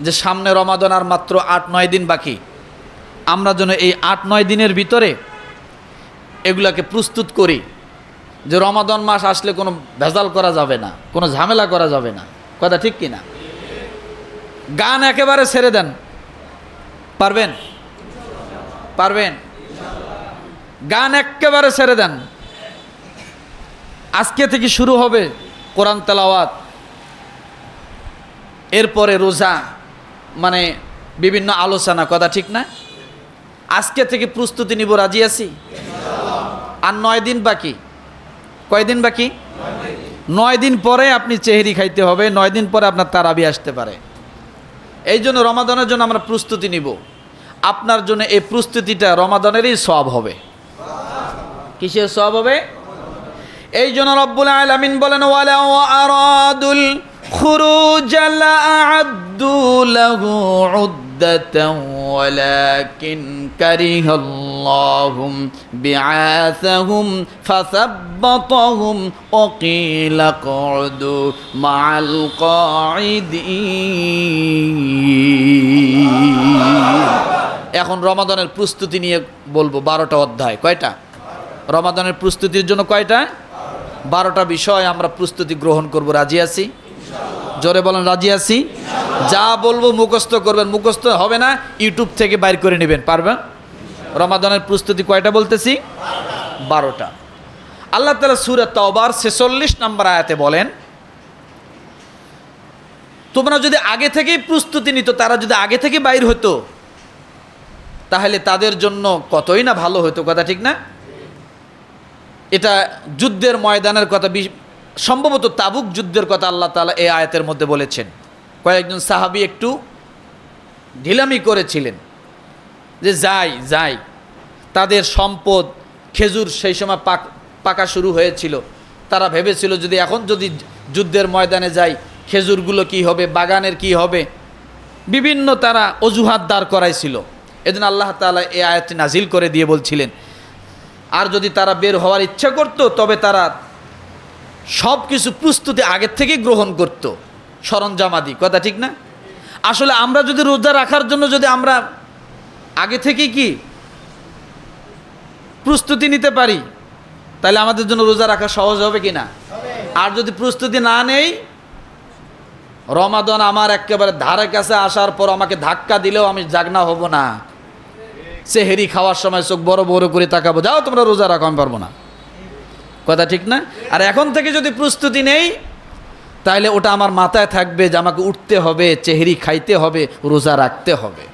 যে সামনে রমাদন আর মাত্র আট, নয় দিন বাকি। আমরা যেন এই আট, নয় দিনের ভিতরে এগুলাকে প্রস্তুত করি যে রমাদন মাস আসলে কোনো ভেজাল করা যাবে না, কোনো ঝামেলা করা যাবে না। কথা ঠিক কি না? গান একেবারে ছেড়ে দেন। পারবেন? পারবেন? গান একেবারে ছেড়ে দেন। আজকে থেকে শুরু হবে কোরআন তেলাওয়াত। এরপরে রোজা। মানে বিভিন্ন আলোচনা, কথা ঠিক না? আজকে থেকে প্রস্তুতি নিব, রাজি আছি? আর নয় দিন বাকি। কয়দিন বাকি? নয় দিন পরে আপনি চেহারি খাইতে হবে, নয় দিন পরে আপনার তারাবি আসতে পারে। এই জন্য রমাদানের জন্য আমরা প্রস্তুতি নিব। আপনার জন্য এই প্রস্তুতিটা রমাদানেরই সব হবে। কিসের সব হবে? এই জন্য রব্বুল আলামিন বলেন ওয়ালাউ আরাদুল খুরুজ লাআদ্দু লাহু উদ্দাতান ওয়ালাকিন কারিহাল্লাহুম বিআসাহুম ফাসাব্বাতাহুম وقيل اقعدوا مع القاعدين এখন রমাদানের প্রস্তুতি নিয়ে বলবো বারোটা অধ্যায় কয়টা রমাদানের প্রস্তুতির জন্য কয়টা বারোটা বিষয় আমরা প্রস্তুতি গ্রহণ করব রাজি আছি জোরে বলেন, রাজি আছি? যা বলব মুখস্থ করবেন, মুখস্থ হবে না ইউটিউব থেকে বাইর করে নেবেন, পারবেন? রমাদানের প্রস্তুতি কয়টা বলতেছি? বারোটা। আল্লাহ তালা সুরে তবার ছেচল্লিশ নম্বর আয়াতে বলেন, তোমরা যদি আগে থেকেই প্রস্তুতি নিত, তারা যদি আগে থেকে বাইর হতো, তাহলে তাদের জন্য কতই না ভালো হতো? কথা ঠিক না? এটা যুদ্ধের ময়দানের কথা সম্ভবত তাবুক যুদ্ধের কথা আল্লাহ তালা এই আয়াতের মধ্যে বলেছেন। কয়েকজন সাহাবি একটু ঢিলামি করেছিলেন যে, যাই যাই, তাদের সম্পদ খেজুর সেই সময় পাক, পাকা শুরু হয়েছিল। তারা ভেবেছিল যদি এখন যদি যুদ্ধের ময়দানে যাই, খেজুরগুলো কি হবে, বাগানের কি হবে? বিভিন্ন তারা অজুহাত দাঁড় করাইছিল। এদিন আল্লাহ তাআলা এই আয়াতটি নাজিল করে দিয়ে বলছিলেন, আর যদি তারা বের হওয়ার ইচ্ছা করত, তবে তারা সব কিছু প্রস্তুতি আগের থেকে গ্রহণ করত। সরঞ্জামাদি, কথা ঠিক না? আসলে আমরা যদি রোজা রাখার জন্য যদি আমরা আগে থেকেই কি প্রস্তুতি নিতে পারি, তাহলে আমাদের জন্য রোজা রাখা সহজ হবে কি না? আর যদি প্রস্তুতি না নেই, রমাদন আমার একেবারে ধারে কাছে আসার পর আমাকে ধাক্কা দিলেও আমি জাগনা হব না। সেহেরি খাওয়ার সময় চোখ বড় বড় করে তাকাবো। যাও, তোমরা রোজা রাখো, আমি পারব না। কথা ঠিক না? আর এখন থেকে যদি প্রস্তুতি নেই তাহলে ওটা আমার মাথায় থাকবে যে আমাকে উঠতে হবে, চেহারি খাইতে হবে, রোজা রাখতে হবে।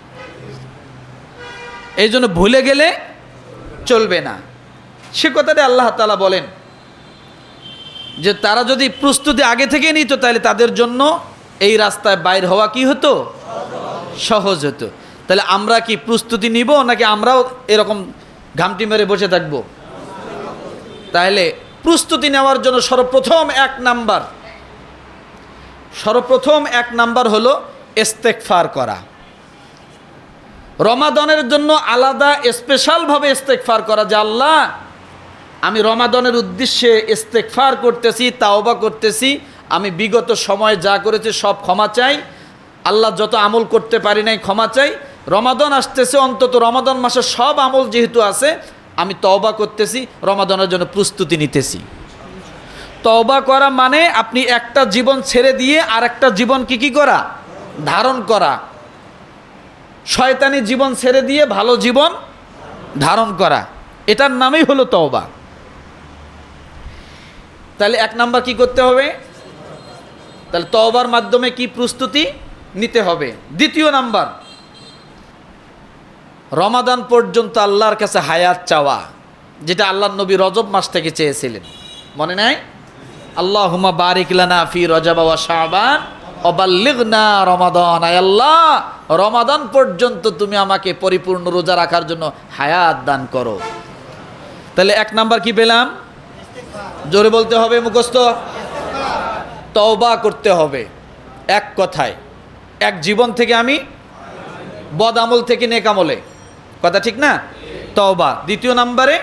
এই জন্য ভুলে গেলে চলবে না। সে কথাটা আল্লাহ তালা বলেন যে তারা যদি প্রস্তুতি আগে থেকে নিত তাহলে তাদের জন্য এই রাস্তায় বাইর হওয়া কি হতো? সহজ হতো। তাহলে আমরা কি প্রস্তুতি নিব, নাকি আমরাও এরকম ঘামটি মেরে বসে থাকব? তাহলে প্রস্তুতি নেওয়ার জন্য সর্বপ্রথম এক নাম্বার। সর্বপ্রথম এক নাম্বার হলো ইস্তেকফার করা। রমাদনের জন্য আলাদা, স্পেশালভাবে ইস্তেকফার করা যে, আল্লাহ, আমি রমাদনের উদ্দেশ্যে ইস্তেকফার করতেছি, তাওবা করতেছি, আমি বিগত সময়ে যা করেছি সব ক্ষমা চাই, আল্লাহ যত আমল করতে পারি নাই ক্ষমা চাই, রমাদন আসতেছে, অন্তত রমাদন মাসে সব আমল যেহেতু আছে আমি তওবা করতেছি, রমাদনের জন্য প্রস্তুতি নিতেছি। তওবা করা মানে আপনি একটা জীবন ছেড়ে দিয়ে আর একটা জীবন কি কি করা? ধারণ করা। শয়তানি জীবন ছেড়ে দিয়ে ভালো জীবন ধারণ করা। এটার নামই হলো তওবা। তাহলে এক নাম্বার কি করতে হবে? তাহলে তওবার মাধ্যমে কি প্রস্তুতি নিতে হবে? দ্বিতীয় নাম্বার রমাদান পর্যন্ত আল্লাহর কাছে হায়াত চাওয়া, যেটা আল্লাহ নবী রজব মাস থেকে চেয়েছিলেন। মনে নাই? আল্লাহ হুমা বারিক লানা ফি রজব শাবান, অবাল্লিগনা রমাদান। আল্লাহ, রমাদান পর্যন্ত তুমি আমাকে পরিপূর্ণ রোজা রাখার জন্য হায়াত দান করো। তাহলে এক নাম্বার কি পেলাম? জোরে বলতে হবে, মুখস্থ? তওবা করতে হবে, এক কথায়। এক জীবন থেকে আমি বদ আমল থেকে নেক আমলে। কথা ঠিক না? তওবা। দ্বিতীয় নাম্বারে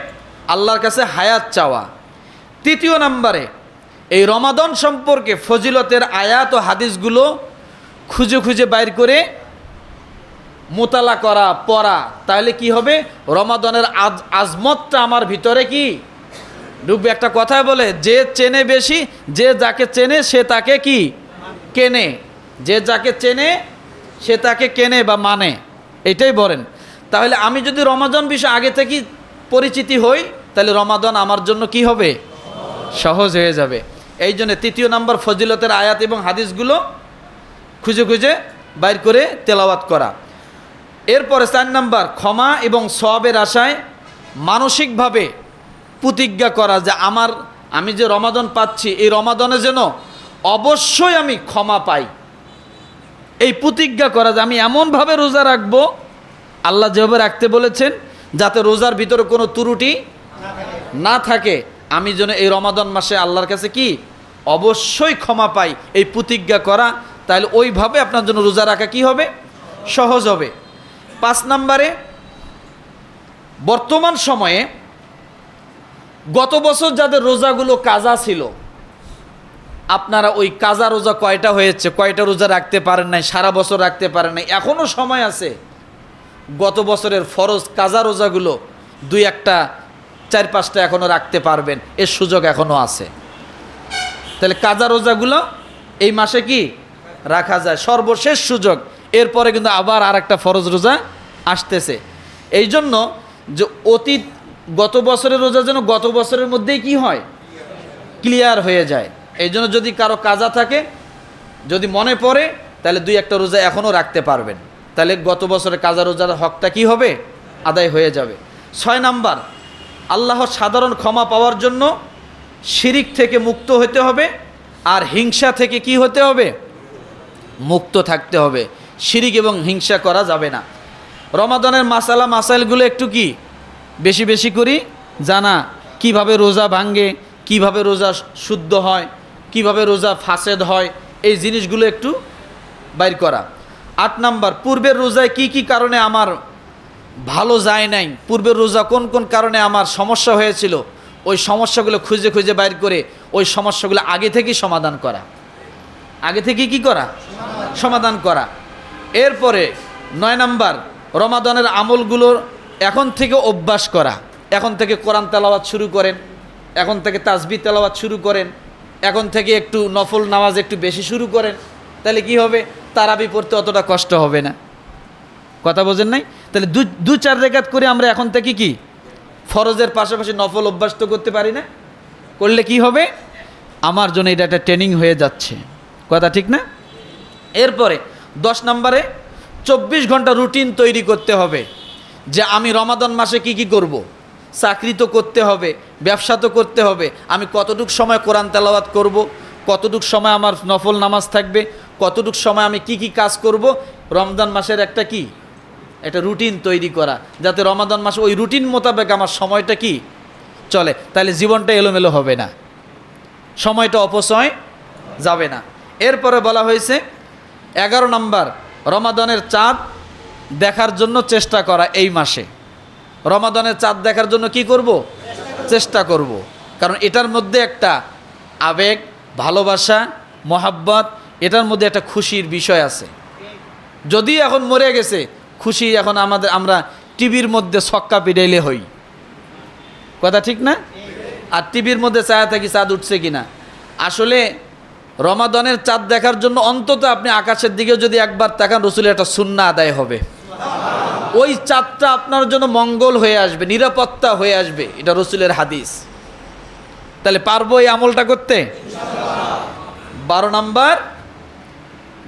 আল্লাহর কাছে হায়াত চাওয়া। তৃতীয় নাম্বারে এই রমাদন সম্পর্কে ফজিলতের আয়াত ও হাদিসগুলো খুঁজে খুঁজে বাইর করে মোতালা করা, পড়া। তাহলে কি হবে? রমাদনের আজ, আজমতটা আমার ভিতরে কি? ডুববে একটা কথায় বলে, যে চেনে বেশি, যে যাকে চেনে, সে তাকে কি? কেনে। যে যাকে চেনে, সে তাকে কেনে বা মানে। এটাই বলেন। তাহলে আমি যদি রমাদান বিষয়ে আগে থেকে পরিচিতি হই, তাহলে রমাদান আমার জন্য কি হবে? সহজ হয়ে যাবে। এই জন্য তৃতীয় নাম্বার ফজিলতের আয়াত এবং হাদিসগুলো খুঁজে খুঁজে বাইর করে তেলাওয়াত করা। এরপরে চার নাম্বার, ক্ষমা এবং সবের আশায় মানসিকভাবে প্রতিজ্ঞা করা যে আমার, আমি যে রমাদন পাচ্ছি, এই রমাদনে যেন অবশ্যই আমি ক্ষমা পাই। এই প্রতিজ্ঞা করা যে আমি এমনভাবে রোজা রাখব আল্লাহ যেভাবে রাখতে বলেছেন, যাতে রোজার ভিতরে কোনো ত্রুটি না থাকে। আমি যেন এই রমাদন মাসে আল্লাহর কাছে কি? অবশ্যই ক্ষমা পাই, এই প্রতিজ্ঞা করা। তাহলে ওইভাবে আপনার জন্য রোজা রাখা কি হবে? সহজ হবে। পাঁচ নম্বরে, বর্তমান সময়ে গত বছর যাদের রোজাগুলো কাজা ছিল, আপনারা ওই কাজা রোজা কয়টা হয়েছে? কয়টা রোজা রাখতে পারেন নাই? সারা বছর রাখতে পারেন নাই? এখনও সময় আছে। গত বছরের ফরজ কাজা রোজাগুলো দুই একটা, চার পাঁচটা এখনও রাখতে পারবেন। এর সুযোগ এখনও আছে। তাহলে কাজা রোজাগুলো এই মাসে কি রাখা যায়? সর্বশেষ সুযোগ। এরপরে কিন্তু আবার আর একটা ফরজ রোজা আসতেছে। এই জন্য যে অতীত গত বছরের রোজা যেন গত বছরের মধ্যেই কি হয়? ক্লিয়ার হয়ে যায়। এই জন্য যদি কারও কাজা থাকে, যদি মনে পড়ে, তাহলে দুই একটা রোজা এখনও রাখতে পারবেন। তাহলে গত বছরের কাজা রোজার হকটা কি হবে? আদায় হয়ে যাবে। ছয় নাম্বার, আল্লাহর সাধারণ ক্ষমা পাওয়ার জন্য শিরিক থেকে মুক্ত হতে হবে আর হিংসা থেকে কি হতে হবে? মুক্ত থাকতে হবে। শিরিক এবং হিংসা করা যাবে না। রমাদানের মাসালা মাসাইলগুলো একটু কি? বেশি বেশি করি, জানা কীভাবে রোজা ভাঙ্গে কীভাবে রোজা শুদ্ধ হয়, কীভাবে রোজা ফাসেদ হয়, এই জিনিসগুলো একটু বাইর করা। আট নাম্বার, পূর্বের রোজায় কি কি কারণে আমার ভালো যায় নাই? পূর্বের রোজা কোন কোন কারণে আমার সমস্যা হয়েছিল? ওই সমস্যাগুলো খুঁজে খুঁজে বাইর করে ওই সমস্যাগুলো আগে থেকেই সমাধান করা। আগে থেকে কি করা? সমাধান করা। এরপরে নয় নাম্বার, রমাদানের আমলগুলোর এখন থেকে অভ্যাস করা। এখন থেকে কোরআন তেলাওয়াত শুরু করেন। এখন থেকে তাসবি তেলাওয়াত শুরু করেন। এখন থেকে একটু নফল নামাজ একটু বেশি শুরু করেন। তাহলে কি হবে? তারাবি পড়তে অতটা কষ্ট হবে না। কথা বোঝেন নাই? তাহলে দু চার রেখাত করে আমরা এখন থেকে কি? ফরজের পাশাপাশি নফল অভ্যাস তো করতে পারি না? করলে কি হবে? আমার জন্য এটা একটা ট্রেনিং হয়ে যাচ্ছে। কথা ঠিক না? এরপরে দশ নম্বরে চব্বিশ ঘণ্টা রুটিন তৈরি করতে হবে। যে আমি রমাদান মাসে কি কি করব। চাকরি তো করতে হবে, ব্যবসা তো করতে হবে। আমি কতটুক সময় কোরআন তেলাওয়াত করব। কতটুক সময় আমার নফল নামাজ থাকবে? কতটুক সময় আমি কি কি কাজ করব? রমজান মাসের একটা কি? একটা রুটিন তৈরি করা। যাতে রমাদান মাসে ওই রুটিন মোতাবেক আমার সময়টা কি? চলে। তাহলে জীবনটা এলোমেলো হবে না। সময়টা অপচয় যাবে না। এরপরে বলা হয়েছে, এগারো নম্বর, রমাদানের চাঁদ দেখার জন্য চেষ্টা করা এই মাসে। রমাদানের চাঁদ দেখার জন্য কি করব? চেষ্টা করব। কারণ এটার মধ্যে একটা আবেগ, ভালোবাসা, মহাব্বত এটার মধ্যে একটা খুশির বিষয় আছে। যদি এখন মরে গেছে, খুশি এখন আমাদের, আমরা টিভির মধ্যে ছক্কা পিডাইলে হই। কথা ঠিক না? আর টিভির মধ্যে চায়া থাকি, চাঁদ উঠছে কিনা? আসলে রমাদনের চাঁদ দেখার জন্য অন্তত আপনি আকাশের দিকে যদি একবার তাকান, রসুলের একটা সুন্না আদায় হবে। ওই চাঁদটা আপনার জন্য মঙ্গল হয়ে আসবে, নিরাপত্তা হয়ে আসবে। এটা রসুলের হাদিস। তাহলে পারব এই আমলটা করতে? বারো নাম্বার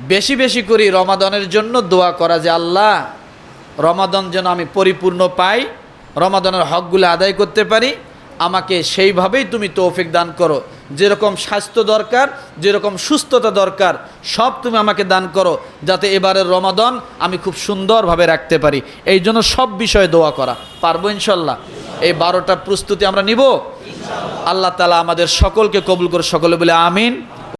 বেশি বেশি করি রমাদনের জন্য দোয়া করা যে আল্লাহ, রমাদন যেন আমি পরিপূর্ণ পাই, রমাদনের হকগুলো আদায় করতে পারি, আমাকে সেইভাবেই তুমি তৌফিক দান করো। যেরকম স্বাস্থ্য দরকার, যেরকম সুস্থতা দরকার, সব তুমি আমাকে দান করো, যাতে এবারের রমাদন আমি খুব সুন্দরভাবে রাখতে পারি। এই জন্য সব বিষয়ে দোয়া করা। পারব ইনশাল্লাহ? এই বারোটা প্রস্তুতি আমরা নিব। আল্লাহ তালা আমাদের সকলকে কবুল করে সকলে বলে আমিন।